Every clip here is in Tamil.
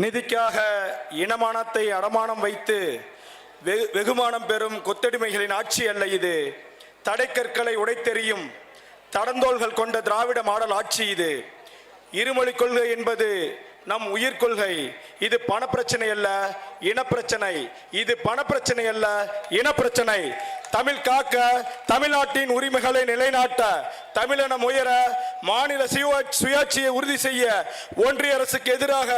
நிதிக்காக இனமானத்தை அடமானம் வைத்து வெகு- வெகுமானம் பெறும் கொத்தடிமைகளின் ஆட்சி அல்ல இது. தடைக்கற்களை உடைத்தெறியும் தடந்தோள்கள் கொண்ட திராவிட மாடல் ஆட்சி இது. இருமொழி கொள்கை என்பது நம் உயிர் கொள்கை. இது பணப்பிரச்சனை அல்ல இனப்பிரச்சனை. இது பணப்பிரச்சனை அல்ல இனப்பிரச்சனை. தமிழ் காக்க தமிழ்நாட்டின் உரிமைகளை நிலைநாட்ட தமிழினம் உயர மாநில சுயாட்சியை உறுதி செய்ய ஒன்றிய அரசுக்கு எதிராக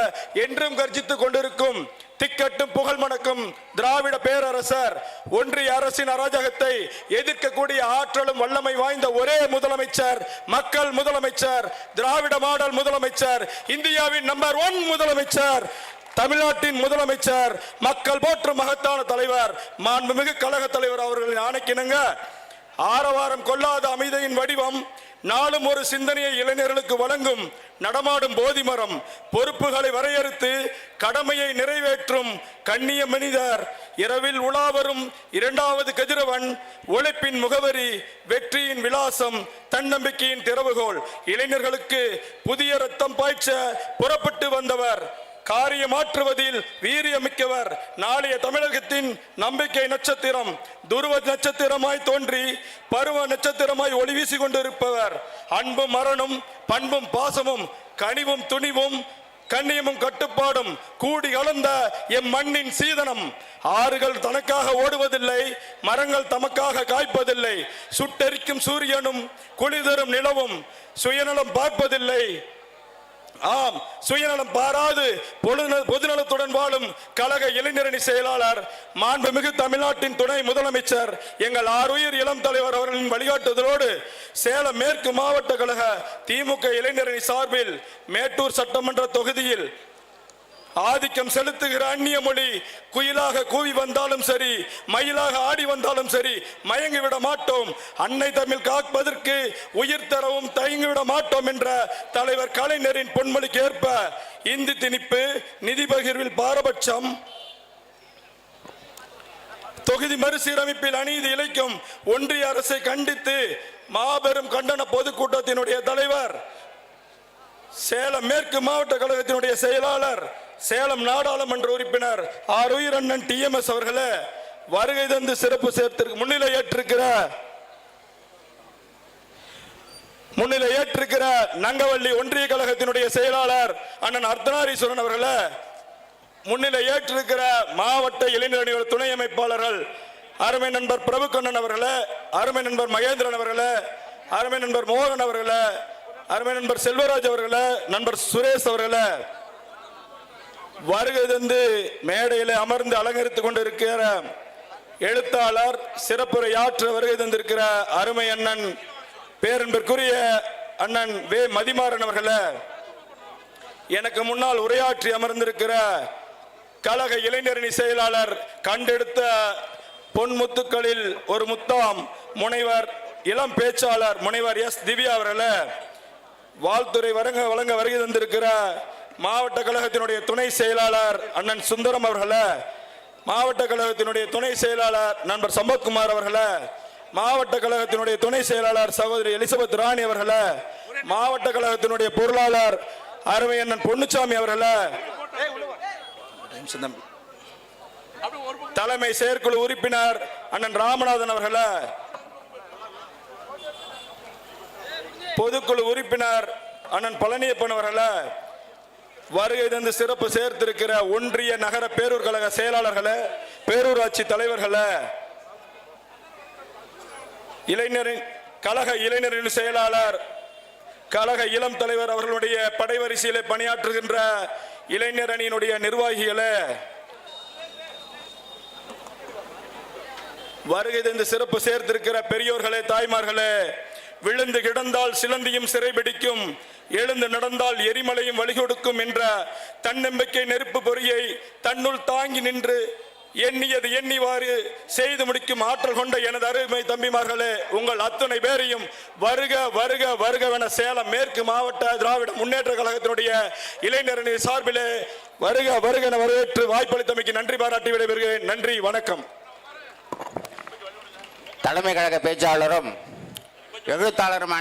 என்றும் கர்ஜித்துக் கொண்டிருக்கும் திக்கட்டும் புகழ் மணக்கும் திராவிட பேரரசர் ஒன்றிய அரசின் அராஜகத்தை எதிர்க்கக்கூடிய ஆற்றலும் வல்லமை வாய்ந்த ஒரே முதலமைச்சர் மக்கள் முதலமைச்சர் திராவிட மாடல் முதலமைச்சர் இந்தியாவின் நம்பர் ஒன் முதலமைச்சர் தமிழ்நாட்டின் முதலமைச்சர் மக்கள் போற்றும் மகத்தான தலைவர் மாண்புமிகு கழக தலைவர் அவர்களின் ஆணைக்கிணங்க ஆரவாரம் கொள்ளாத அமைதியின் வடிவம் நாளும் ஒரு சிந்தனையை இளைஞர்களுக்கு வழங்கும் நடமாடும் போதி மரம். பொறுப்புகளை வரையறுத்து கடமையை நிறைவேற்றும் கண்ணிய மனிதர். இரவில் உலாவரும் இரண்டாவது கதிரவன் உழைப்பின் முகவரி வெற்றியின் விலாசம் தன்னம்பிக்கையின் திறவுகோள் இளைஞர்களுக்கு புதிய ரத்தம் பாய்ச்ச புறப்பட்டு வந்தவர். காரியமாற்றுவதில் வீரியமிக்கவர். நாளைய தமிழகத்தின் நம்பிக்கை நட்சத்திரம் துருவ நட்சத்திரமாய் தோன்றி பருவ நட்சத்திரமாய் ஒளி வீசி கொண்டிருப்பவர் அன்பும் மரணம் பண்பும் பாசமும் கனிவும் துணிவும் கண்ணியமும் கட்டுப்பாடும் கூடி கலந்த எம் மண்ணின் சீதனம். ஆறுகள் தனக்காக ஓடுவதில்லை மரங்கள் தமக்காக காய்ப்பதில்லை. சுட்டெரிக்கும் சூரியனும் குளிதரும் நிலவும் சுயநலம் பார்ப்பதில்லை. ஆம் சுயநலம் பாராது பொதுநலத்துடன் வாழும் கழக இளைஞரணி செயலாளர் மாண்புமிகு தமிழ்நாட்டின் துணை முதலமைச்சர் எங்கள் ஆறுயிர் இளம் தலைவர் அவர்களின் வழிகாட்டுதலோடு சேலம் மேற்கு மாவட்ட கழக திமுக இளைஞரணி சார்பில் மேட்டூர் சட்டமன்ற தொகுதியில் ஆதிக்கம் செலுத்துகிற அந்நிய மொழி குயிலாக கூவி வந்தாலும் சரி மயிலாக ஆடி வந்தாலும் சரி மயங்கி விட மாட்டோம். அன்னை தமிழ் காப்பதற்கு உயிர் தரவும் தயங்கி விட மாட்டோம் என்ற தலைவர் கலைஞரின் பொன்மொழிக்கு ஏற்ப இந்தி திணிப்பு நிதி பகிர்வில் பாரபட்சம். தொகுதி மறுசீரமைப்பில் அநீதி இழைக்கும் ஒன்றிய அரசை கண்டித்து மாபெரும் கண்டன பொதுக்கூட்டத்தினுடைய தலைவர் சேலம் மேற்கு மாவட்ட கழகத்தினுடைய செயலாளர் சேலம் நாடாளுமன்ற உறுப்பினர் ஆருயிர் அண்ணன் டிஎம்எஸ் அவர்களே வருகை தந்து சிறப்பு சேர்த்திருக்கு முன்னிலை ஏற்றிருக்கிற முன்னிலை ஏற்றிருக்கிற நங்கவள்ளி ஒன்றிய கழகத்தினுடைய செயலாளர் அண்ணன் அர்த்தநாரீஸ்வரன் அவர்களே முன்னிலை ஏற்றிருக்கிற மாவட்ட இளைஞரணியோட துணை அமைப்பாளர்கள் அருமை நண்பர் பிரபுக்கண்ணன் அவர்களே அருமை நண்பர் மகேந்திரன் அவர்களே அருமை நண்பர் மோகன் அவர்களே அருமை நண்பர் செல்வராஜ் அவர்களே நண்பர் சுரேஷ் அவர்களே வருகை தந்து மேடையில் அமர்ந்து அலங்கரித்துக் கொண்டிருக்கிற எழுத்தாளர் சிறப்புரையாற்ற வருகை தந்திருக்கிற அருமை அண்ணன் பேரன்பிற்குரிய அண்ணன் வே. மதிமாறன் அவர்களே எனக்கு முன்னால் உரையாற்றி அமர்ந்திருக்கிற கழக இளைஞரணி செயலாளர் கண்டெடுத்த பொன்முத்துக்களில் ஒரு முத்தாம் முனைவர் இளம் பேச்சாளர் முனைவர் எஸ். திவ்யா அவர்களே வாழ்த்துறை வழங்க வழங்க வருகை தந்திருக்கிற மாவட்ட கழகத்தினுடைய துணை செயலாளர் அண்ணன் சுந்தரம் அவர்கள மாவட்ட கழகத்தினுடைய துணை செயலாளர் நண்பர் சம்பத்குமார் அவர்கள மாவட்ட கழகத்தினுடைய துணை செயலாளர் சகோதரி எலிசபெத் ராணி அவர்கள மாவட்ட கழகத்தினுடைய பொருளாளர் அருமை அண்ணன் பொன்னுச்சாமி அவர்களே. தலைமை செயற்குழு உறுப்பினர் அண்ணன் ராமநாதன் அவர்கள. பொதுக்குழு உறுப்பினர் அண்ணன் பழனியப்பன் அவர்களை. வருகை தந்து சிறப்பு சேர்த்திருக்கிற ஒன்றிய நகர பேரூர் கழக செயலாளர்களே பேரூராட்சி தலைவர்களே இளைஞரின் கழக இளைஞரின் செயலாளர் கழக இளம் தலைவர் அவர்களுடைய படைவரிசையிலே பணியாற்றுகின்ற இளைஞர் அணியினுடைய நிர்வாகிகளே வருகை தந்து சிறப்பு சேர்த்திருக்கிற பெரியோர்களே தாய்மார்களே விழுந்து கிடந்தால் சிலந்தியும் சிறைபிடிக்கும் எழுந்து நடந்தால் எரிமலையும் வழிகொடுக்கும் என்ற தன்னம்பிக்கை நெருப்பு பொறியை தன்னுள் தாங்கி நின்று எண்ணியது எண்ணிவாறு செய்து முடிக்கும் ஆற்றல் கொண்ட எனது அருமை தம்பிமார்களே உங்கள் அத்துணை பேரையும் வருக வருக வருகவென சேலம் மேற்கு மாவட்ட திராவிட முன்னேற்ற கழகத்தினுடைய இளைஞரணி சார்பிலே வருக வருகன வரவேற்று வாய்ப்பளித்தமைக்கு நன்றி பாராட்டி விடைபெறுகிறேன். நன்றி வணக்கம். தலைமை கழக பேச்சாளரும் எழுத்தாளருமான